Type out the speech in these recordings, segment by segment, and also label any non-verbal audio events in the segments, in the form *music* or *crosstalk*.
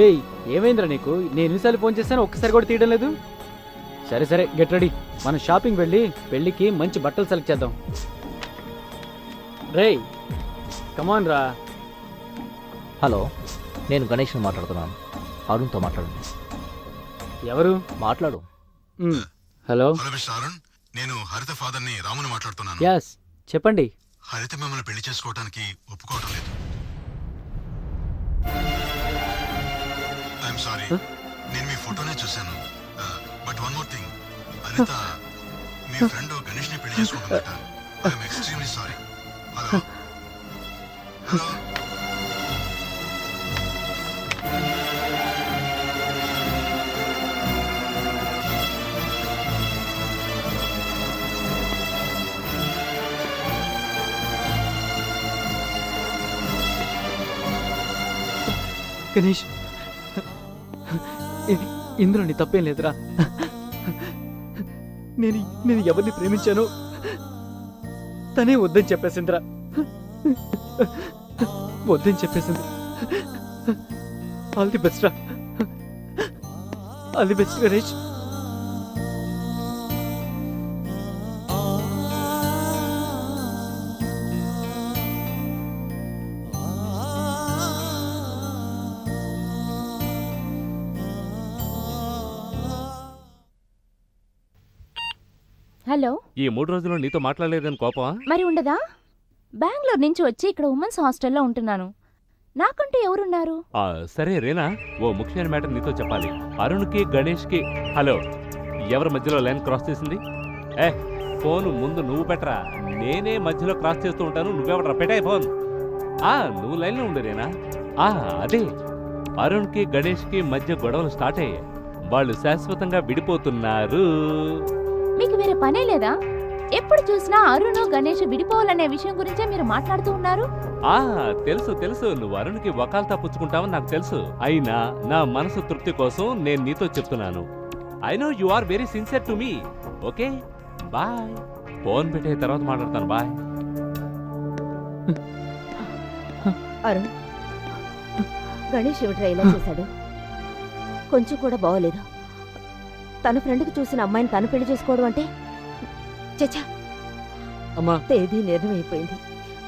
ఏయ్ ఏమైందిరా నీకు? నేను ఎన్నిసార్లు ఫోన్ చేశాను ఒక్కసారి కూడా తీయడం లేదు? సరే సరే గెట్ రెడీ. మనం షాపింగ్ వెళ్ళి పెళ్ళికి మంచి బట్టలు సెలెక్ట్ చేద్దాం. రేయ్ కమాన్ రా. హలో నేను గణేష్ని మాట్లాడుతున్నాను. అరుణ్తో మాట్లాడండి. ఎవరు? మాట్లాడు. హలో. Hello mister Arun. నేను హరిత ఫాదర్ని రాముని మాట్లాడుతున్నాను. యాస్ చెప్పండి. హరిత మిమ్మల్ని పెళ్ళి చేసుకోవడానికి ఒప్పుకోవటం లేదు. I'm sorry? నేను మీ ఫోటోనే చూశాను. But one more thing Haritha me friend గణేష్ని పెళ్ళి చేసుకుంటుందట I'm extremely sorry hello hello Ganesh ఇందులో నీ తప్పేం లేదురా. నేను నేను ఎవరిని ప్రేమించానో తనే వద్దని చెప్పేసిందిరా. వద్దని చెప్పేసింది. ఆల్ ది బెస్ట్ రా. All the best Ganesh hello. ఈ మూడు రోజులు నీతో మాట్లాడలేదని కోపమా? మరి ఉండదా? బెంగళూరు నుంచి వచ్చి ఇక్కడ ఉమెన్స్ హాస్టల్లో ఉంటున్నాను. నాకంటూ ఎవరున్నారు? ఆ, సరే రేనా. ఓ ముఖ్యమైన మ్యాటర్ నీతో చెప్పాలి. అరుణ్కి గణేష్కి. హలో ఎవరి మధ్యలో లైన్ క్రాస్ చేసింది? ఏ ఫోన్ ముందు నువ్వు పెట్టరా? నేనే మధ్యలో క్రాస్ చేస్తూ ఉంటాను నువ్వెవడరా? పెట్టాయి ఫోన్. ఆ నువ్వు లైన్లో ఉండు రేనా. ఆ అదే. అరుణ్కి గణేష్కి మధ్య గొడవలు స్టార్ట్ అయ్యాయి. వాళ్ళు శాశ్వతంగా విడిపోతున్నారు. మీకు వేరే పనే లేదా? ఎప్పుడు చూసినా అరుణ్ గణేష్ విడిపోవాలనే విషయం గురించే మీరు మాట్లాడుతూ ఉన్నారు? ఆ తెలుసు తెలుసు. నువ్వు అరుణ్కి వకాల్తా పుచ్చుకుంటావని నాకు తెలుసు. అయినా నా మనసు తృప్తి కోసం నేను నీతో చెప్తున్నాను. I know you are very sincere to me okay bye phone పెట్టే తర్వాత మాట్లాడతాను. బాయ్ అరుణ్ గణేష్ ఏమిట్రా ఇలా చేశాడు? కొంచెం కూడా బాగోలేదు? తన ఫ్రెండ్కి చూసిన అమ్మాయిని తను పెళ్ళి చేసుకోవడం అంటే? చచ్చా! అమ్మా! తేదీ నిర్ణయం అయిపోయింది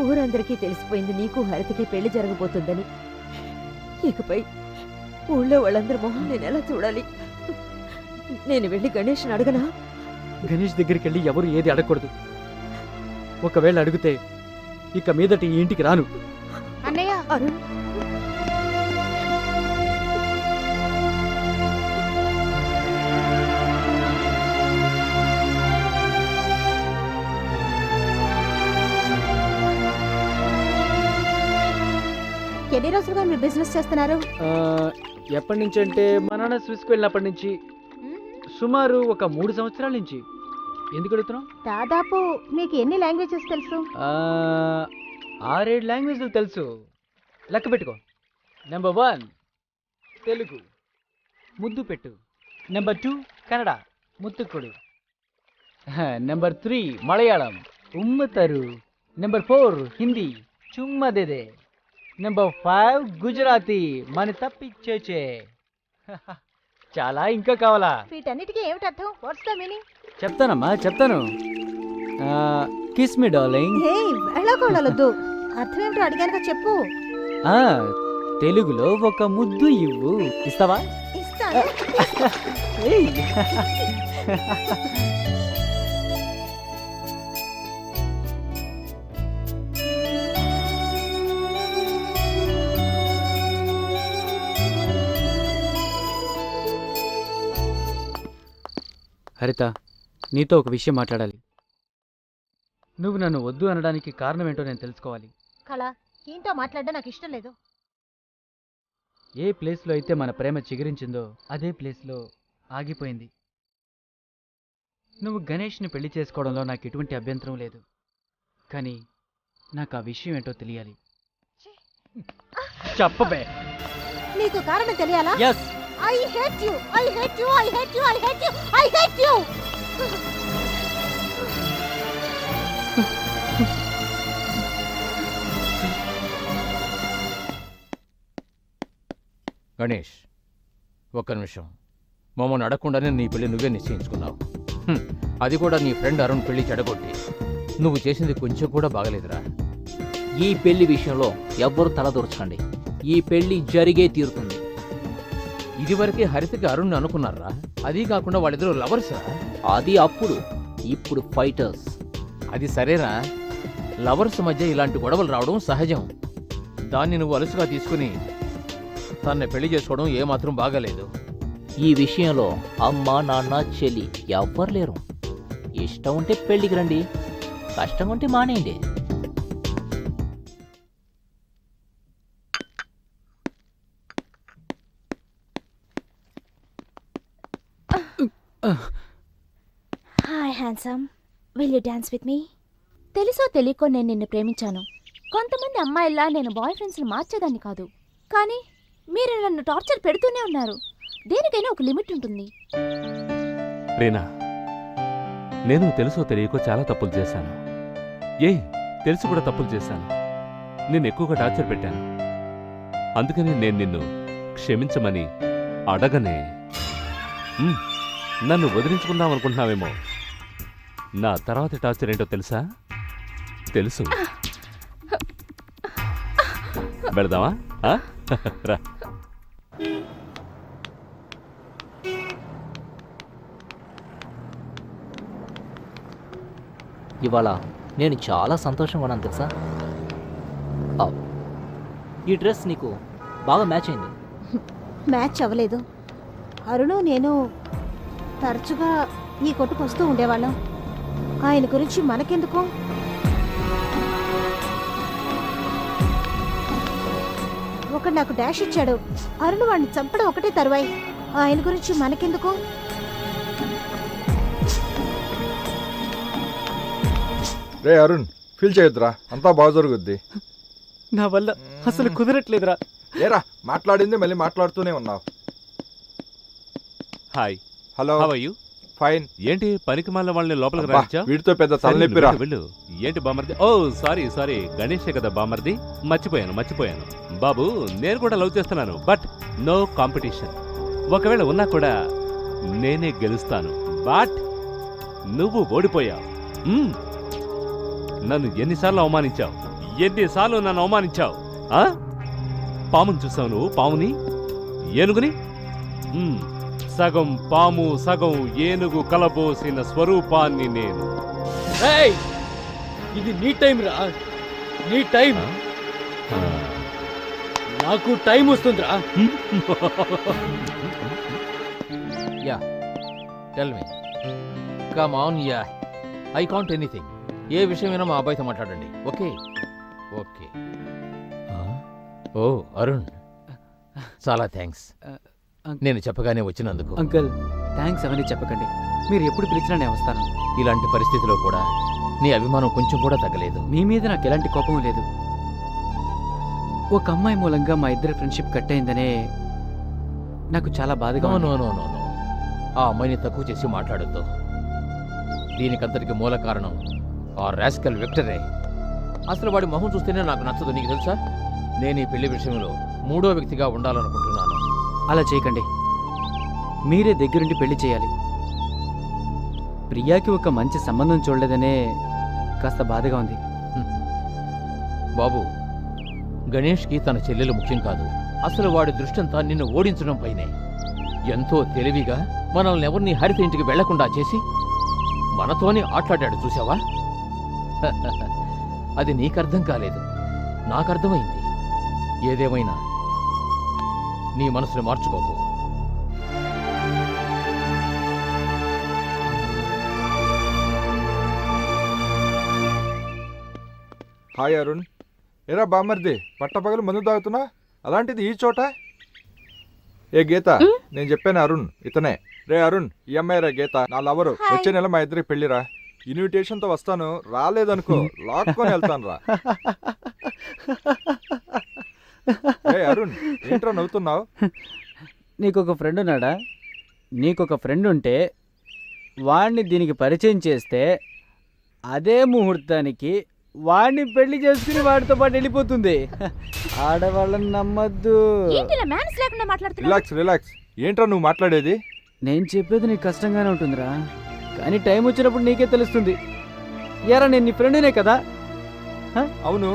ఊరందరికీ తెలిసిపోయింది నీకు హరితకి పెళ్ళి జరగబోతుందని. ఇకపై ఊళ్ళో వాళ్ళందరి మొహం నేను ఎలా చూడాలి? నేను వెళ్ళి గణేష్ని అడగనా? గణేష్ దగ్గరికి వెళ్ళి ఎవరు ఏది అడగకూడదు. ఒకవేళ అడిగితే ఇక మీదటి ఈ ఇంటికి రాను. అన్నయ్య! అరుణ్! ఎన్ని రోజులుగా మీరు బిజినెస్ చేస్తున్నారు? ఎప్పటి నుంచి అంటే మా నాన్న స్విస్కి వెళ్ళినప్పటి నుంచి సుమారు ఒక మూడు సంవత్సరాల నుంచి. ఎందుకు అడుగుతున్నావు? దాదాపు మీకు ఎన్ని లాంగ్వేజెస్ తెలుసు? ఆరేడు లాంగ్వేజ్లు తెలుసు. లెక్క పెట్టుకో. Number one Telugu. ముద్దు పెట్టు. Number two Kannada. ముత్తుకుడు number three Malayalam. ఉమ్మతరు నెంబర్ ఫోర్ హిందీ. చుమ్మదేదే నెంబర్ ఫైవ్ గుజరాతీ మన తప్పిచ్చేచే. *laughs* చాలా ఇంకా కావాలా? వీటన్నిటికీ ఏమిటి అర్థం? వాట్స్ ద మీనింగ్ చెప్తానమ్మా చెప్తాను. కిస్ మీ డార్లింగ్ హే వెళ్ళకూడదు అర్థం ఏమిటో అడిగానుగా చెప్పు. ఆ, తెలుగులో ఒక ముద్దు ఇవ్వు. ఇస్తావా? ఇస్తాను. *laughs* *laughs* హరిత నీతో ఒక విషయం మాట్లాడాలి. నువ్వు నన్ను వద్దు అనడానికి కారణం ఏంటో నేను తెలుసుకోవాలి. కళ ఈయనతో మాట్లాడడం నాకు ఇష్టం లేదు. ఏ ప్లేస్లో అయితే మన ప్రేమ చిగురించిందో అదే ప్లేస్లో ఆగిపోయింది. నువ్వు గణేష్ని పెళ్ళి చేసుకోవడంలో నాకు ఎటువంటి అభ్యంతరం లేదు. కానీ నాకు ఆ విషయం ఏంటో తెలియాలి. చెప్పబే. నీకు కారణం తెలియాలా? Yes I hate you I hate you I hate you I hate you I hate you Ganesh ఒక్క నిమిషం. మమ్మల్ని అడగకుండానే నీ పెళ్ళి నువ్వే నిశ్చయించుకున్నావు. అది కూడా నీ ఫ్రెండ్ అరుణ్ పెళ్ళి చెడగొట్టి. నువ్వు చేసింది కొంచెం కూడా బాగలేదురా. ఈ పెళ్ళి విషయంలో ఎవ్వరు తలదూర్చకండి ఈ పెళ్ళి జరిగే తీరుతుంది. ఇదివరకే హరితకి అరుణ్ అనుకున్నారా? అది కాకుండా వాళ్ళిద్దరూ లవర్సా అది అప్పుడు. ఇప్పుడు ఫైటర్స్ అది సరేరా. లవర్స్ మధ్య ఇలాంటి గొడవలు రావడం సహజం. దాన్ని నువ్వు అలుసుగా తీసుకుని తన్ని పెళ్ళి చేసుకోవడం ఏమాత్రం బాగాలేదు. ఈ విషయంలో అమ్మ నాన్న చెల్లి ఎవ్వరు లేరు. ఇష్టం ఉంటే పెళ్ళికి రండి. కష్టం ఉంటే మానేయండి. Hi handsome will you dance with me తెలుసో తెలియకో నేను నిన్ను ప్రేమించాను. కొంతమంది అమ్మాయిలా నేను బాయ్ ఫ్రెండ్స్ని మార్చేదాన్ని కాదు. కానీ మీరు నన్ను టార్చర్ పెడుతూనే ఉన్నారు. దేనికైనా ఒక లిమిట్ ఉంటుంది. రీనా నేను తెలుసో తెలియకో చాలా తప్పులు చేశాను. ఏ తెలిసి కూడా తప్పులు చేశాను. నేను ఎక్కువగా టార్చర్ పెట్టాను. అందుకని నేను నిన్ను క్షమించమని అడగనే. నన్ను వదిలించుకుందాం అనుకుంటున్నావేమో. నా తర్వాత టార్చర్ ఏంటో తెలుసా? తెలుసు. వెళదామా? రా. ఇవాళ నేను చాలా సంతోషంగా ఉన్నాను తెలుసా? ఆ, ఈ డ్రెస్ నీకు బాగా మ్యాచ్ అయింది. మ్యాచ్ అవ్వలేదు. అరుణు నేను తరచుగా ఈ కొట్టుకు వస్తూ ఉండేవాళ్ళం. ఆయన గురించి మనకెందుకు? ఒకడు నాకు డాష్ ఇచ్చాడు. అరుణ్ వాడిని చంపడం ఒకటే తరువాయి. ఆయన గురించి మనకెందుకు? రే అరుణ్ ఫీల్ చేయొద్దురా. అంతా బాగా జరుగుద్ది. నా వల్ల అసలు కుదరట్లేదురా. ఏరా మాట్లాడింది మళ్ళీ మాట్లాడుతూనే ఉన్నావు. Hi. Hello. How are you fine ఏంటి పనికి మాలిన వాళ్ళని లోపలికి అబ్బా, రానిచ్చా? వీడితో పెద్ద తలనొప్పిరా వెళ్ళు, వెళ్ళు. ఏంటి బామర్ది? ఓ సారీ సారీ. గణేషే కదా బామర్ది. మర్చిపోయాను మర్చిపోయాను. బాబు నేను కూడా లవ్ చేస్తున్నాను బట్ నో కాంపిటీషన్. ఒకవేళ ఉన్నా కూడా నేనే గెలుస్తాను బట్ నువ్వు ఓడిపోయావు. మ్మ్. నన్ను ఎన్నిసార్లు అవమానించావు? ఎన్నిసార్లు నన్ను అవమానించావు? ఆ? పాముని చూసావు నువ్వు పాముని? ఏనుగుని? మ్మ్. సగం పాము సగం ఏనుగు కలబోసిన స్వరూపాన్ని నేను. ఏయ్! ఇది నీ టైం రా. నీ టైం నాకు టైం వస్తుందిరా. *laughs* Ya tell me. Come on ya. I can't anything ఏ విషయమైనా మా అబ్బాయితో మాట్లాడండి. ఓకే? ఓకే. ఓ అరుణ్. చాలా థ్యాంక్స్ నేను చెప్పగానే వచ్చినందుకు. అంకుల్ థ్యాంక్స్ అవన్నీ చెప్పకండి. మీరు ఎప్పుడు పిలిచినా నేను వస్తాను. ఇలాంటి పరిస్థితిలో కూడా నీ అభిమానం కొంచెం కూడా తగ్గలేదు. మీ మీద నాకు ఎలాంటి కోపం లేదు. ఒక అమ్మాయి మూలంగా మా ఇద్దరి ఫ్రెండ్షిప్ కట్ అయిందనే నాకు చాలా బాధగా నో ఉంది. No no no no. ఆ అమ్మాయిని తక్కువ చేసి మాట్లాడొద్దు. దీనికంతటికి మూల కారణం ఆ రాస్కల్ విక్టరే. అసలు వాడి మొహం చూస్తేనే నాకు నచ్చదు. నీకు తెలుసా? నేను ఈ పెళ్ళి విషయంలో మూడో వ్యక్తిగా ఉండాలనుకుంటున్నాను. అలా చేయకండి. మీరే దగ్గరుండి పెళ్ళి చేయాలి. ప్రియాకి ఒక మంచి సంబంధం చూడలేదనే కాస్త బాధగా ఉంది. బాబు గణేష్కి తన చెల్లెలు ముఖ్యం కాదు. అసలు వాడి దృష్టంతా నిన్ను ఓడించడం పైనే. ఎంతో తెలివిగా మనల్ని ఎవరిని హరిత ఇంటికి వెళ్ళకుండా చేసి మనతోనే ఆట్లాడాడు చూసావా *laughs* అది నీకర్థం కాలేదు. నాకర్థమైంది. ఏదేమైనా నీ మనసుని మార్చుకోకు. హాయ్ అరుణ్. ఏరా బామ్మర్ది పట్టపగలు మందు తాగుతున్నా? అలాంటిది ఈ చోట? ఏ గీత నేను చెప్పాను అరుణ్ ఇతనే. రే అరుణ్ ఈ అమ్మాయి రా గీత నా లవరు. వచ్చే నెల మా ఇద్దరికి పెళ్ళిరా ఇన్విటేషన్తో వస్తాను రాలేదనుకో *laughs* లాక్కొని వెళ్తాను రా *laughs* అరుణ్ ఏంట్రా నవ్వుతున్నావు? నీకు ఒక ఫ్రెండ్ ఉన్నాడా? నీకు ఒక ఫ్రెండ్ ఉంటే వాడిని దీనికి పరిచయం చేస్తే అదే ముహూర్తానికి వాడిని పెళ్ళి చేసుకుని వాడితో పాటు వెళ్ళిపోతుంది. ఆడవాళ్ళని నమ్మద్దు. రిలాక్స్ రిలాక్స్ ఏంట్రా నువ్వు మాట్లాడేది? నేను చెప్పేది నీకు కష్టంగానే ఉంటుందిరా. కానీ టైం వచ్చినప్పుడు నీకే తెలుస్తుంది. యారా నేను నీ ఫ్రెండ్నే కదా? అవును.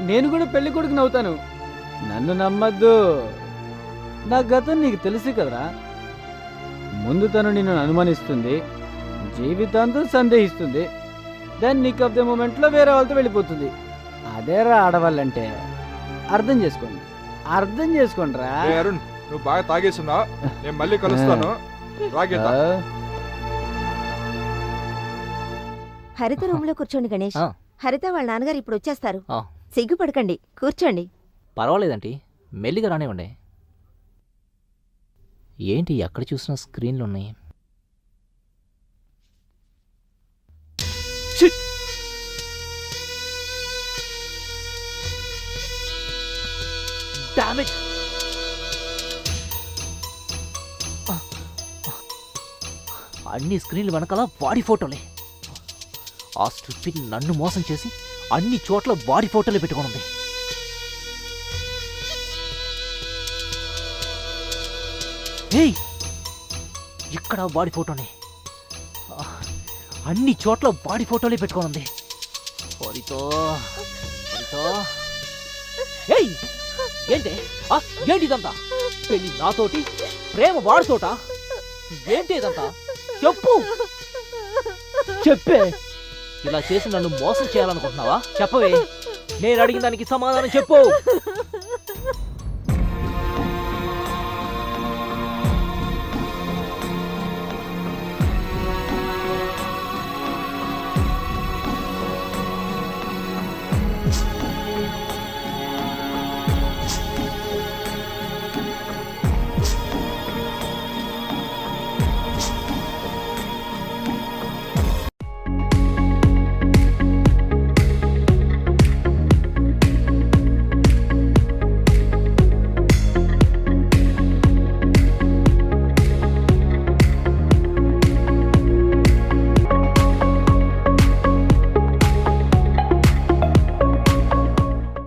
నేను కూడా పెళ్ళి కొడుకుని అవుతాను. నన్ను నమ్మద్దు. నా గతం నీకు తెలుసు కదరా. ముందు తను నిన్ను అనుమానిస్తుంది జీవితాంతం సందేహిస్తుంది. దెన్ నీకు ఆఫ్ ద మూమెంట్లో వేరే వాళ్ళతో వెళ్ళిపోతుంది. అదేరా ఆడవాళ్ళంటే. అర్థం చేసుకోండి. అర్థం చేసుకోండి రా రే అరుణ్ నువ్వు బాగా నేను మళ్ళీ కలుస్తాను. *laughs* హరిత రూమ్లో కూర్చోండి గణేష్. హరిత వాళ్ళ నాన్నగారు ఇప్పుడు వచ్చేస్తారు. సిగ్గుపడకండి. కూర్చోండి. పర్వాలేదంటీ మెల్లిగా రానివ్వండి. ఏంటి ఎక్కడ చూసినా స్క్రీన్లు ఉన్నాయి! అన్ని స్క్రీన్లు వెనకాల బాడీ ఫోటోలే. ఆ స్ట్రిప్పింగ్ నన్ను మోసం చేసి అన్ని చోట్ల బాడీ ఫోటోలే పెట్టుకోనుంది ఏయ్! ఇక్కడ బాడీ ఫోటోనే. అన్ని చోట్ల బాడీ ఫోటోలే పెట్టుకోనుంది హరితో హరితో ఏయ్! ఏంటి? ఆ, ఏంటి ఇదంతా? పెళ్ళి నాతోటి? ప్రేమ వాడితోట? ఏంటి ఇదంతా? చెప్పు! చెప్పే! ఇలా చేసి నన్ను మోసం చేయాలనుకుంటున్నావా? చెప్పవే. నేను అడిగిన దానికి సమాధానం చెప్పు.